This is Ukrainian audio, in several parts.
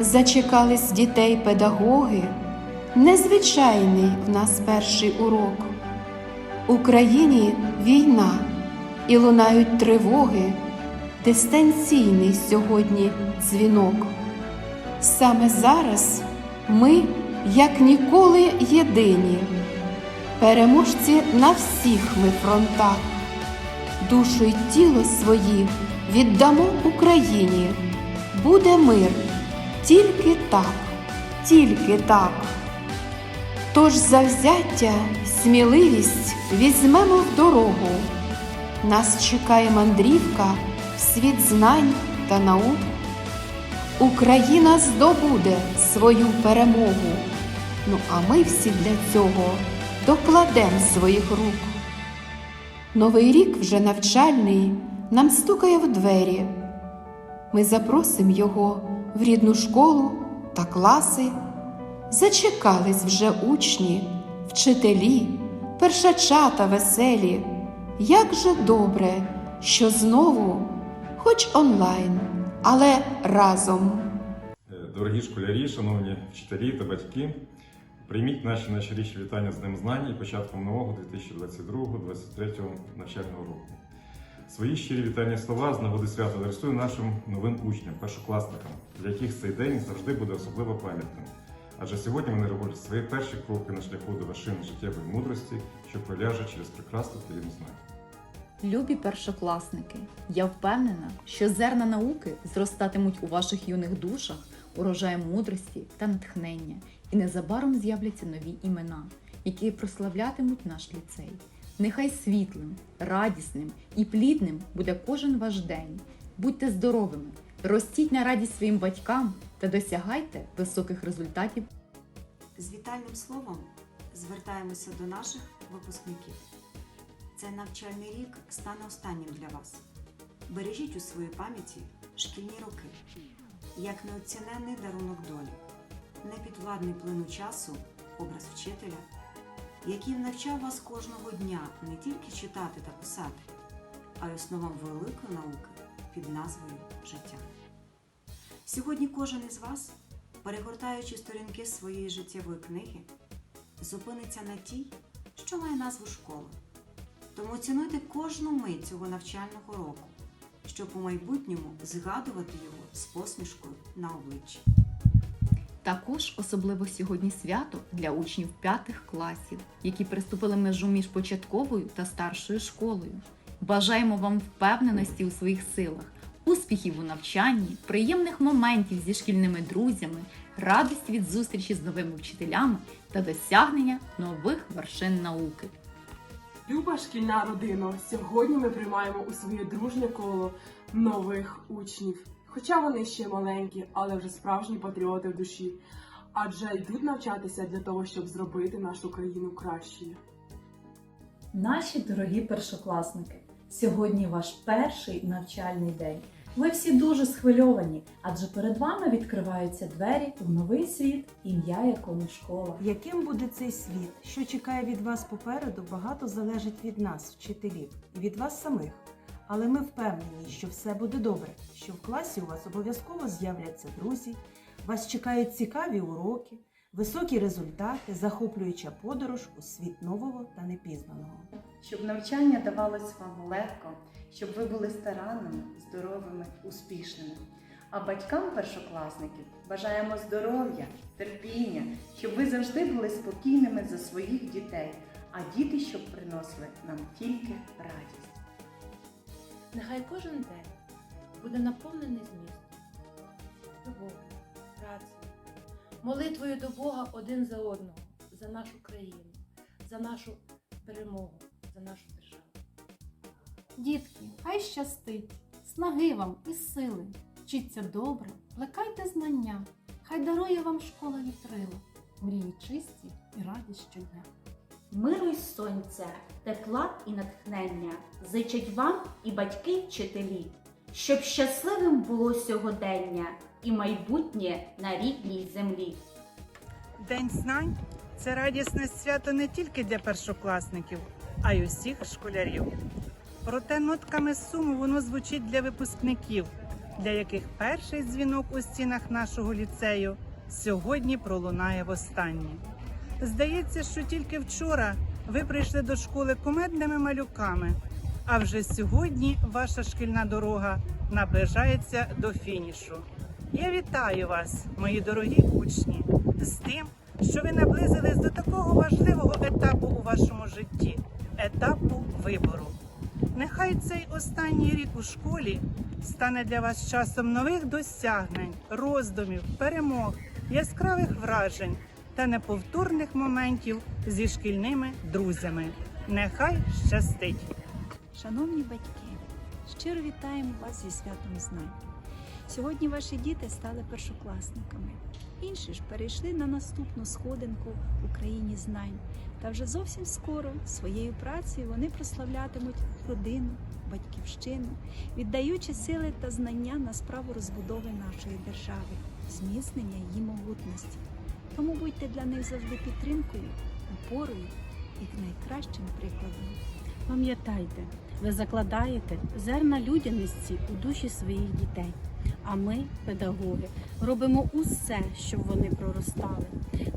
Зачекались дітей педагоги, незвичайний в нас перший урок. Україні війна і лунають тривоги, дистанційний сьогодні дзвінок. Саме зараз ми, як ніколи, єдині, переможці на всіх ми фронтах, душу й тіло свої віддамо Україні. Буде мир тільки так, тільки так. Тож завзяття, сміливість візьмемо в дорогу. Нас чекає мандрівка в світ знань та наук. Україна здобуде свою перемогу. Ну а ми всі для цього докладем своїх рук. Новий рік вже навчальний нам стукає в двері. Ми запросимо його в рідну школу та класи. Зачекались вже учні, вчителі, першачата веселі. Як же добре, що знову, хоч онлайн, але разом. Е, Дорогі школярі, шановні вчителі та батьки, прийміть наші найщиріші вітання з Днем знань і початком нового 2022-2023 навчального року. Свої щирі вітальні слова з нагоди свята адресую нашим новим учням, першокласникам, для яких цей день завжди буде особливо пам'ятним. Адже сьогодні вони роблять свої перші кроки на шляху до вершин життєвої мудрості, що проляже через прекрасну країну знань. Любі першокласники, я впевнена, що зерна науки зростатимуть у ваших юних душах урожаєм мудрості та натхнення, і незабаром з'являться нові імена, які прославлятимуть наш ліцей. Нехай світлим, радісним і плідним буде кожен ваш день. Будьте здоровими, ростіть на радість своїм батькам та досягайте високих результатів З вітальним словом звертаємося до наших випускників. Цей навчальний рік стане останнім для вас. Бережіть у своїй пам'яті шкільні роки, як неоціненний дарунок долі, непідвладний плину часу, образ вчителя, який навчав вас кожного дня не тільки читати та писати, а й основам великої науки під назвою життя. Сьогодні кожен із вас перегортаючи сторінки своєї життєвої книги, зупиниться на тій, що має назву школа. Тому цінуйте кожну мить цього навчального року, щоб у майбутньому згадувати його з посмішкою на обличчі. Також особливо сьогодні свято для учнів п'ятих класів, які приступили межу між початковою та старшою школою. Бажаємо вам впевненості у своїх силах, успіхів у навчанні, приємних моментів зі шкільними друзями, радості від зустрічі з новими вчителями та досягнення нових вершин науки. Люба шкільна родина, сьогодні ми приймаємо у своє дружнє коло нових учнів. Хоча вони ще маленькі, але вже справжні патріоти в душі, адже йдуть навчатися для того, щоб зробити нашу країну кращою. Наші дорогі першокласники, сьогодні ваш перший навчальний день. Ми всі дуже схвильовані, адже перед вами відкриваються двері в новий світ, ім'я якому школа. Яким буде цей світ, що чекає від вас попереду, багато залежить від нас, вчителів, і від вас самих. Але ми впевнені, що все буде добре, що в класі у вас обов'язково з'являться друзі, вас чекають цікаві уроки, високі результати, захоплююча подорож у світ нового та непізнаного. щоб навчання давалось вам легко, щоб ви були старанними, здоровими, успішними. А батькам першокласників бажаємо здоров'я, терпіння, щоб ви завжди були спокійними за своїх дітей, а діти, щоб приносили нам тільки радість. Нехай кожен день буде наповнений змістом, любов'ю, працею, молитвою до Бога один за одного, за нашу країну, за нашу перемогу, за нашу державу. Дітки, хай щастить, снаги вам і сили, Вчіться добре, плекайте знання, хай дарує вам школа вітрила, мрії чисті і радість щодня. Миру й сонця, тепла і натхнення зичать вам і батьки, вчителі, щоб щасливим було сьогодення і майбутнє на рідній землі. День знань це радісне свято не тільки для першокласників, а й усіх школярів. Проте нотками суму воно звучить для випускників, для яких перший дзвінок у стінах нашого ліцею сьогодні пролунає востаннє. Здається, що тільки вчора ви прийшли до школи кумедними малюками, а вже сьогодні ваша шкільна дорога наближається до фінішу. Я вітаю вас, мої дорогі учні, з тим, що ви наблизились до такого важливого етапу у вашому житті етапу вибору. Нехай цей останній рік у школі стане для вас часом нових досягнень, роздумів, перемог, яскравих вражень та неповторних моментів зі шкільними друзями. Нехай щастить! Шановні батьки, щиро вітаємо вас зі святом знань. Сьогодні ваші діти стали першокласниками. Інші ж перейшли на наступну сходинку в Україні знань. Та вже зовсім скоро своєю працею вони прославлятимуть родину, батьківщину, віддаючи сили та знання на справу розбудови нашої держави, зміцнення її могутності. Тому будьте для них завжди підтримкою, опорою і найкращим прикладом. Пам'ятайте, ви закладаєте зерна людяності у душі своїх дітей. А ми, педагоги, робимо усе, щоб вони проростали.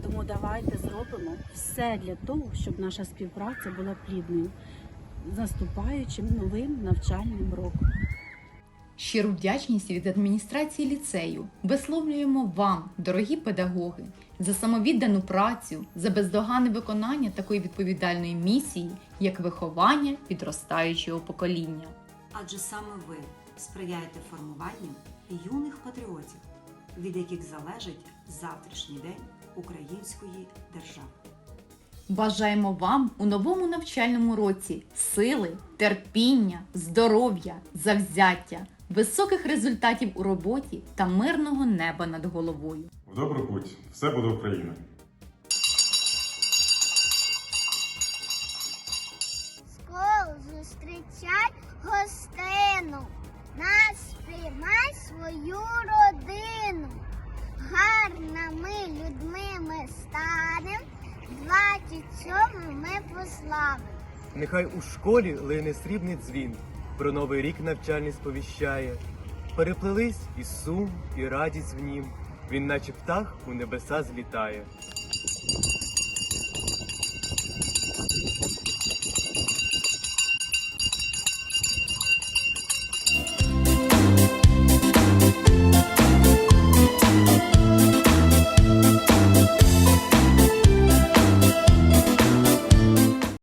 Тому давайте зробимо все для того, щоб наша співпраця була плідною, наступаючим новим навчальним роком. Щиру вдячність від адміністрації ліцею висловлюємо вам, дорогі педагоги, за самовіддану працю, за бездоганне виконання такої відповідальної місії, як виховання підростаючого покоління. Адже саме ви сприяєте формуванню юних патріотів, від яких залежить завтрашній день української держави. Бажаємо вам у новому навчальному році сили, терпіння, здоров'я, завзяття, високих результатів у роботі та мирного неба над головою. В добру путь, все буде Україна! Школу зустрічай гостину, нас приймай свою родину. Гарними людьми ми станем, 27 ми прославим. Нехай у школі лине срібний дзвін, про новий рік навчальний сповіщає. Переплелись і сум, і радість в нім, він наче птах у небеса злітає.